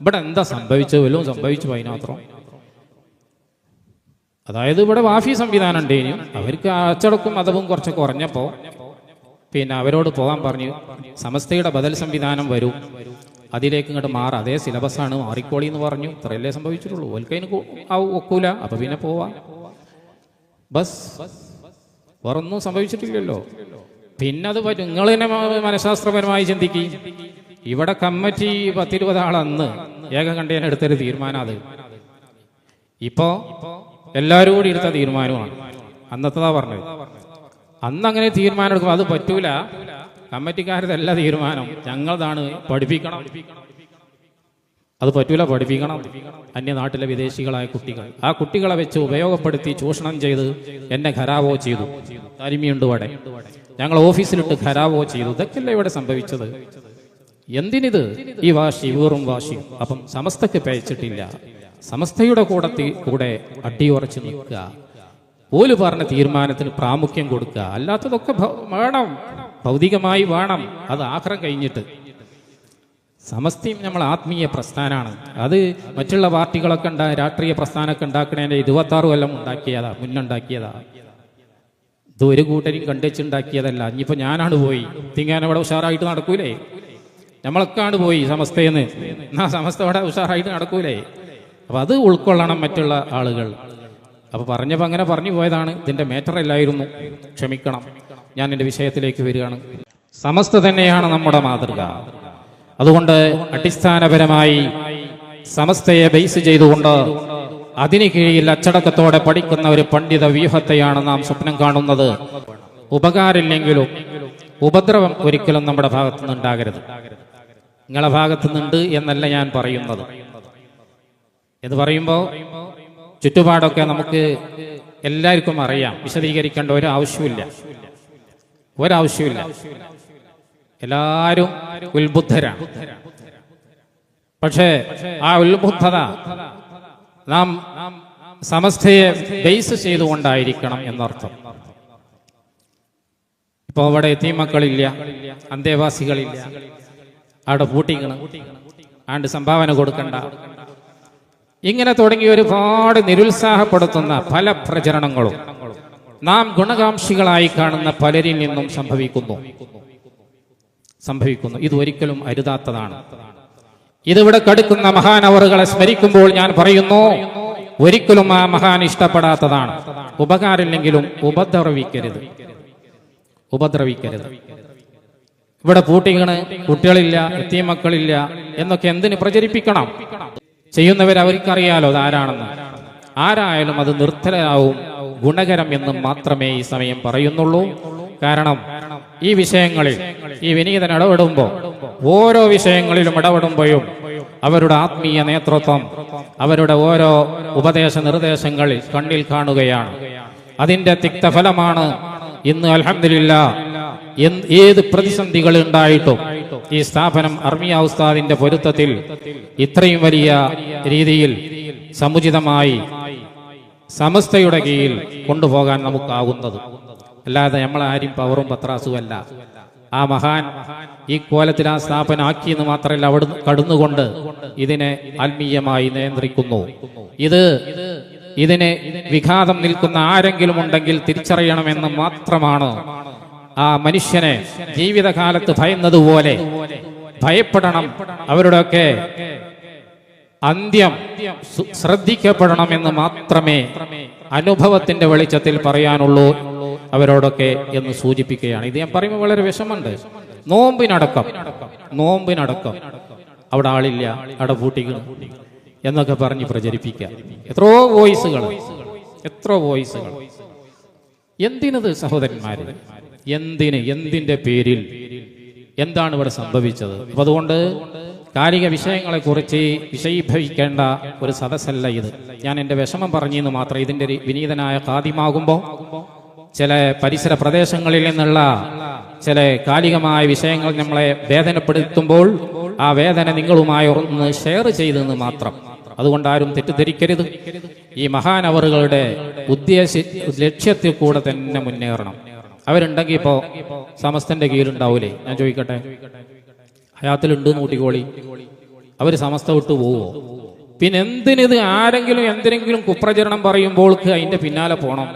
ഇവിടെ എന്താ സംഭവിച്ചത്? വല്ലതും സംഭവിച്ചു അതിനോത്രം അതായത് ഇവിടെ വാഫി സംവിധാനം ഉണ്ടേനു അവർക്ക് അച്ചടക്കും മതവും കുറച്ച് കുറഞ്ഞപ്പോൾ പിന്നെ അവരോട് പോകാൻ പറഞ്ഞു സമസ്തയുടെ ബദൽ സംവിധാനം വരും. അതിലേക്ക് ഇങ്ങോട്ട് മാറാം. അതേ സിലബസാണ് മാറിക്കോളി എന്ന് പറഞ്ഞു. ഇത്രയല്ലേ സംഭവിച്ചിട്ടുള്ളൂ. ഓൽക്കതിന് ഒക്കൂല. അപ്പൊ പിന്നെ പോവാ. ബസ്. വേറൊന്നും സംഭവിച്ചിട്ടില്ലല്ലോ. പിന്നെ അത് നിങ്ങൾ തന്നെ മനഃശാസ്ത്രപരമായി ചിന്തിക്കും. ഇവിടെ കമ്മിറ്റി പത്തിരുപത് ആളന്ന് ഏകകണ്ഠേന എടുത്തൊരു തീരുമാനം അത് ഇപ്പോ എല്ലാവരും കൂടി എടുത്ത തീരുമാനമാണ്. അന്നത്തതാ പറഞ്ഞത്. അന്ന് അങ്ങനെ തീരുമാനം എടുക്കും അത് പറ്റൂല. കമ്മിറ്റിക്കാരതല്ല തീരുമാനം ഞങ്ങളതാണ് പഠിപ്പിക്കണം. അത് പറ്റൂല പഠിപ്പിക്കണം. അന്യ നാട്ടിലെ വിദേശികളായ കുട്ടികൾ. ആ കുട്ടികളെ വെച്ച് ഉപയോഗപ്പെടുത്തി ചൂഷണം ചെയ്ത് എന്നെ ഖരാവോ ചെയ്തു. തരിമിയുണ്ട് ഇവിടെ. ഞങ്ങൾ ഓഫീസിലിട്ട് ഖരാവോ ചെയ്തു. ഇതൊക്കെയല്ലേ ഇവിടെ സംഭവിച്ചത്? എന്തിനിത്? ഈ വാശി വേറും വാശി അപ്പം സമസ്തക്ക് പേച്ചിട്ടില്ല. സമസ്തയുടെ കൂടത്തി കൂടെ അടിയുറച്ച് നിൽക്കുക. ഓൽ പറഞ്ഞ തീരുമാനത്തിന് പ്രാമുഖ്യം കൊടുക്കുക. അല്ലാത്തതൊക്കെ വേണം. ഭൗതികമായി വേണം. അത് ആഹ്റം കഴിഞ്ഞിട്ട്. സമസ്തയും നമ്മൾ ആത്മീയ പ്രസ്ഥാനമാണ് അത് മറ്റുള്ള പാർട്ടികളൊക്കെ ഉണ്ടാ രാഷ്ട്രീയ പ്രസ്ഥാനമൊക്കെ ഉണ്ടാക്കണേന്റെ ഇരുപത്താറ് കൊല്ലം ഉണ്ടാക്കിയതാ മുന്നുണ്ടാക്കിയതാ. ഇത് ഒരു കൂട്ടരും കണ്ടുവച്ചുണ്ടാക്കിയതല്ല. ഇനിയിപ്പോൾ ഞാനാണ് പോയി. തിങ്ങാൻ അവിടെ ഉഷാറായിട്ട് നടക്കൂലേ? നമ്മളൊക്കെയാണ് പോയി സമസ്തയെന്ന്. എന്നാ സമസ്ത അവിടെ ഉഷാറായിട്ട് നടക്കൂലേ? അപ്പൊ അത് ഉൾക്കൊള്ളണം മറ്റുള്ള ആളുകൾ. അപ്പൊ പറഞ്ഞപ്പോൾ അങ്ങനെ പറഞ്ഞു പോയതാണ്. മേറ്റർ അല്ലായിരുന്നു. ക്ഷമിക്കണം. ഞാൻ എന്റെ വിഷയത്തിലേക്ക് വരികയാണ്. സമസ്ത തന്നെയാണ് നമ്മുടെ മാതൃക. അതുകൊണ്ട് അടിസ്ഥാനപരമായി സമസ്തയെ ബേസ് ചെയ്തുകൊണ്ട് അതിന് കീഴിൽ അച്ചടക്കത്തോടെ പഠിക്കുന്ന ഒരു പണ്ഡിത വ്യൂഹത്തെയാണ് നാം സ്വപ്നം കാണുന്നത്. ഉപകാരമില്ലെങ്കിലും ഉപദ്രവം ഒരിക്കലും നമ്മുടെ ഭാഗത്തുനിന്ന് നിന്നുണ്ടാകരുത് നിങ്ങളെ ഭാഗത്തു നിന്നുണ്ട് എന്നല്ല ഞാൻ പറയുന്നത്. എന്ന് പറയുമ്പോൾ ചുറ്റുപാടൊക്കെ നമുക്ക് എല്ലാവർക്കും അറിയാം. വിശദീകരിക്കേണ്ട ഒരു ആവശ്യമില്ല ഒരാവശ്യമില്ല എല്ലാവരും ഉത്ബുദ്ധരാണ് പക്ഷേ ആ ഉത്ബുദ്ധത നാം സമസ്തയെ ബേസ് ചെയ്തുകൊണ്ടായിരിക്കണം എന്നർത്ഥം. ഇപ്പൊ അവിടെ എത്തിമക്കളില്ല അന്തേവാസികളില്ല അവിടെ പൂട്ടിക്കണം. ആണ്ട് സംഭാവന കൊടുക്കണ്ട. ഇങ്ങനെ തുടങ്ങി ഒരുപാട് നിരുത്സാഹപ്പെടുത്തുന്ന പല പ്രചരണങ്ങളും നാം ഗുണകാംക്ഷികളായി കാണുന്ന പലരിൽ നിന്നും സംഭവിക്കുന്നു. സംഭവിക്കുന്നു. ഇത് ഒരിക്കലും അരുതാത്തതാണ്. ഇതിവിടെ കടുക്കുന്ന മഹാനവറുകളെ സ്മരിക്കുമ്പോൾ ഞാൻ പറയുന്നു ഒരിക്കലും ആ മഹാൻ ഇഷ്ടപ്പെടാത്തതാണ്. ഉപകാരമില്ലെങ്കിലും ഉപദ്രവിക്കരുത്. ഉപദ്രവിക്കരുത്. ഇവിടെ പൂട്ടികൾ കുട്ടികളില്ല എത്തിയ മക്കളില്ല എന്നൊക്കെ എന്തിന് പ്രചരിപ്പിക്കണം? ചെയ്യുന്നവർ അവർക്കറിയാലോ അത് ആരാണെന്ന്. ആരായാലും അത് നിർത്തലാവും ഗുണകരം എന്ന് മാത്രമേ ഈ സമയം പറയുന്നുള്ളൂ. കാരണം ഈ വിഷയങ്ങളിൽ ഈ വിനീതൻ ഇടപെടുമ്പോൾ ഓരോ വിഷയങ്ങളിലും ഇടപെടുമ്പോഴും അവരുടെ ആത്മീയ നേതൃത്വം അവരുടെ ഓരോ ഉപദേശ നിർദ്ദേശങ്ങളിൽ കണ്ണിൽ കാണുകയാണ്. അതിന്റെ തിക്തഫലമാണ് ഇന്ന് അലഹമില്ല ഏത് പ്രതിസന്ധികൾ ഉണ്ടായിട്ടും ഈ സ്ഥാപനം അർമിയ ഉസ്താദിന്റെ പൊരുത്തത്തിൽ ഇത്രയും വലിയ രീതിയിൽ സമുചിതമായി സമസ്തയുടെ കീഴിൽ കൊണ്ടുപോകാൻ നമുക്കാവുന്നത്. അല്ലാതെ നമ്മളാരും പവറും പത്രാസുമല്ല ആ മഹാൻ ഈ കോലത്തിൽ ആ സ്ഥാപനം ആക്കിയെന്ന് മാത്രമല്ല അവിടെ കടന്നുകൊണ്ട് ഇതിനെ ആത്മീയമായി നിയന്ത്രിക്കുന്നു. ഇത് ഇതിനെ വിഘാതം നിൽക്കുന്ന ആരെങ്കിലും ഉണ്ടെങ്കിൽ തിരിച്ചറിയണമെന്ന് മാത്രമാണ് ആ മനുഷ്യനെ ജീവിതകാലത്ത് ഭയന്നതുപോലെ ഭയപ്പെടണം. അവരുടെയൊക്കെ അന്ത്യം ശ്രദ്ധിക്കപ്പെടണം എന്ന് മാത്രമേ അനുഭവത്തിന്റെ വെളിച്ചത്തിൽ പറയാനുള്ളൂ അവരോടൊക്കെ എന്ന് സൂചിപ്പിക്കുകയാണ്. ഇത് ഞാൻ പറയുമ്പോൾ വളരെ വിഷമുണ്ട് നോമ്പിനടക്കം നോമ്പിനടക്കം. അവിടെ ആളില്ല അവിടെ പൂട്ടിക്കണം എന്നൊക്കെ പറഞ്ഞ് പ്രചരിപ്പിക്കുക. എത്രയോ വോയിസുകൾ എത്രയോ വോയിസുകൾ. എന്തിനത് സഹോദരന്മാര്? എന്തിന് എന്തിന്റെ പേരിൽ? എന്താണ് ഇവിടെ സംഭവിച്ചത്? അപ്പൊ അതുകൊണ്ട് കാലിക വിഷയങ്ങളെ കുറിച്ച് വിഷയീഭവിക്കേണ്ട ഒരു സദസ്സല്ല ഇത്. ഞാൻ എന്റെ വിഷമം പറഞ്ഞെന്ന് മാത്രം ഇതിന്റെ ഒരു വിനീതനായ കാദ്യമാകുമ്പോൾ ചില പരിസര പ്രദേശങ്ങളിൽ നിന്നുള്ള ചില കാലികമായ വിഷയങ്ങൾ നമ്മളെ വേദനപ്പെടുത്തുമ്പോൾ ആ വേദന നിങ്ങളുമായി ഒന്ന് ഷെയർ ചെയ്തെന്ന് മാത്രം. അതുകൊണ്ട് ആരും തെറ്റിദ്ധരിക്കരുത്. ഈ മഹാനവറുകളുടെ ഉദ്ദേശ ലക്ഷ്യത്തിൽ കൂടെ തന്നെ മുന്നേറണം. അവരുണ്ടെങ്കിൽ ഇപ്പോ സമസ്തന്റെ കീഴിലുണ്ടാവൂലേ? ഞാൻ ചോദിക്കട്ടെ. ഹയാത്തിലുണ്ട് നൂട്ടിക്കോളി അവർ സമസ്ത വിട്ടു പോവോ? പിന്നെ ആരെങ്കിലും എന്തിനെങ്കിലും കുപ്രചരണം പറയുമ്പോൾക്ക് അതിന്റെ പിന്നാലെ പോണം.